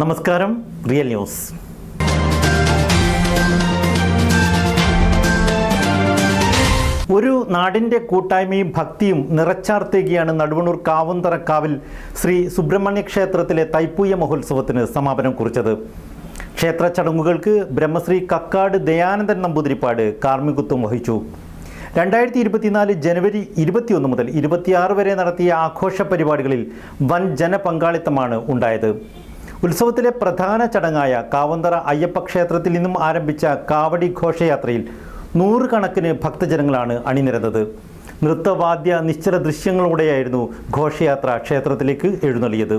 നമസ്കാരം real news ഒരു നാടിന്റെ കൂട്ടായ്മയും ഭക്തിയും നിറച്ചാർത്തുകയാണ് നടുവണ്ണൂർ കാവുന്തറക്കാവിൽ ശ്രീ സുബ്രഹ്മണ്യ ക്ഷേത്രത്തിലെ തൈപ്പൂയ മഹോത്സവത്തിന് സമാപനം കുറിച്ചത്. ക്ഷേത്ര ചടങ്ങുകൾക്ക് ബ്രഹ്മശ്രീ കക്കാട് ദയാനന്ദൻ നമ്പൂതിരിപ്പാട് കാർമ്മികത്വം വഹിച്ചു. രണ്ടായിരത്തി ഇരുപത്തിനാല് ജനുവരി ഇരുപത്തിയൊന്ന് മുതൽ ഇരുപത്തിയാറ് വരെ നടത്തിയ ആഘോഷ പരിപാടികളിൽ വൻ ജനപങ്കാളിത്തമാണ് ഉണ്ടായത്. ഉത്സവത്തിലെ പ്രധാന ചടങ്ങായ കാവന്തറ അയ്യപ്പ ക്ഷേത്രത്തിൽ നിന്നും ആരംഭിച്ച കാവടി ഘോഷയാത്രയിൽ നൂറുകണക്കിന് ഭക്തജനങ്ങളാണ് അണിനിരന്നത്. നൃത്തവാദ്യ നിശ്ചല ദൃശ്യങ്ങളോടെയായിരുന്നു ഘോഷയാത്ര ക്ഷേത്രത്തിലേക്ക് എഴുന്നള്ളിയത്.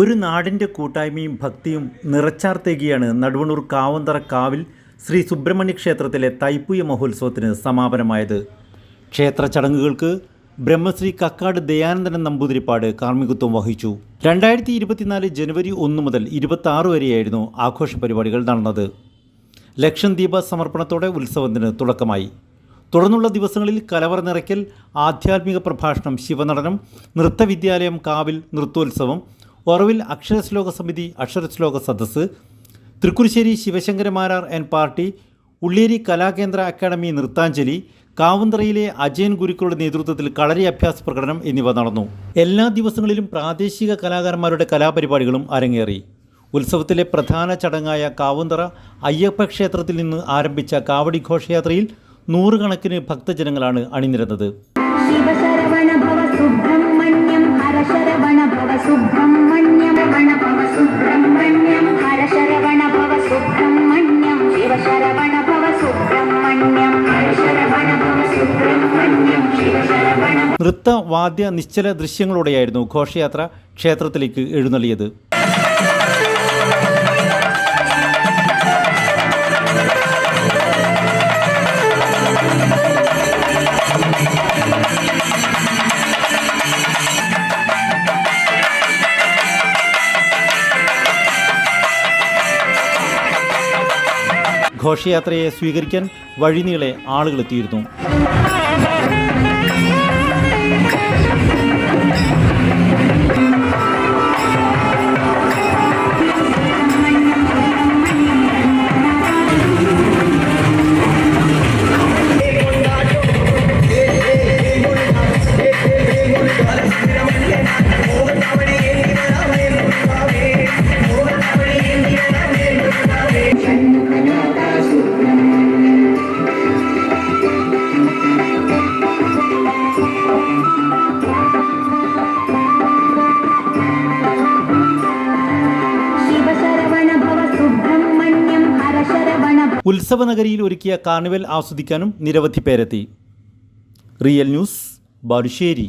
ഒരു നാടിന്റെ കൂട്ടായ്മയും ഭക്തിയും നിറച്ചാർത്തേകിയാണ് നടുവണ്ണൂർ കാവന്തറ കാവിൽ ശ്രീ സുബ്രഹ്മണ്യ ക്ഷേത്രത്തിലെ തൈപ്പൂയ മഹോത്സവത്തിന് സമാപനമായത്. ക്ഷേത്ര ചടങ്ങുകൾക്ക് ബ്രഹ്മശ്രീ കക്കാട് ദയാനന്ദൻ നമ്പൂതിരിപ്പാട് കാർമ്മികത്വം വഹിച്ചു. രണ്ടായിരത്തി ഇരുപത്തിനാല് ജനുവരി ഒന്ന് മുതൽ ഇരുപത്തി ആറ് വരെയായിരുന്നു ആഘോഷ പരിപാടികൾ നടന്നത്. ലക്ഷദ്വീപ സമർപ്പണത്തോടെ ഉത്സവത്തിന് തുടക്കമായി. തുടർന്നുള്ള ദിവസങ്ങളിൽ കലവറ നിറയ്ക്കൽ ആധ്യാത്മിക പ്രഭാഷണം ശിവനടനം നൃത്തവിദ്യാലയം കാവിൽ നൃത്തോത്സവം ഒറവിൽ അക്ഷരശ്ലോക സമിതി അക്ഷരശ്ലോക സദസ്സ് Thrikkurissery Sivasankaramarar and party Ulleri Kalakendra academy Nrithanjali കാവുന്തറയിലെ Ajayan ഗുരുക്കളുടെ നേതൃത്വത്തിൽ കളരി അഭ്യാസ പ്രകടനം എന്നിവ നടന്നു. എല്ലാ ദിവസങ്ങളിലും പ്രാദേശിക കലാകാരന്മാരുടെ കലാപരിപാടികളും അരങ്ങേറി. ഉത്സവത്തിലെ പ്രധാന ചടങ്ങായ കാവുന്തറ അയ്യപ്പ ക്ഷേത്രത്തിൽ നിന്ന് ആരംഭിച്ച കാവടി ഘോഷയാത്രയിൽ നൂറുകണക്കിന് ഭക്തജനങ്ങളാണ് അണിനിരന്നത്. ശിവശരവണ ഭവ സുബ്രഹ്മണ്യം ഹരശരവണ ഭവ സുബ്രഹ്മണ്യം. നൃത്തവാദ്യ നിശ്ചല ദൃശ്യങ്ങളോടെയായിരുന്നു ഘോഷയാത്ര ക്ഷേത്രത്തിലേക്ക് എഴുന്നള്ളിയത്. ഘോഷയാത്രയെ സ്വീകരിക്കാൻ വഴിനീളെ ആളുകളെത്തിയിരുന്നു. ഉത്സവ നഗരിയിൽ ഒരുക്കിയ കാർണിവൽ ആസ്വദിക്കാനും നിരവധി പേരെത്തി. Real news Balussery.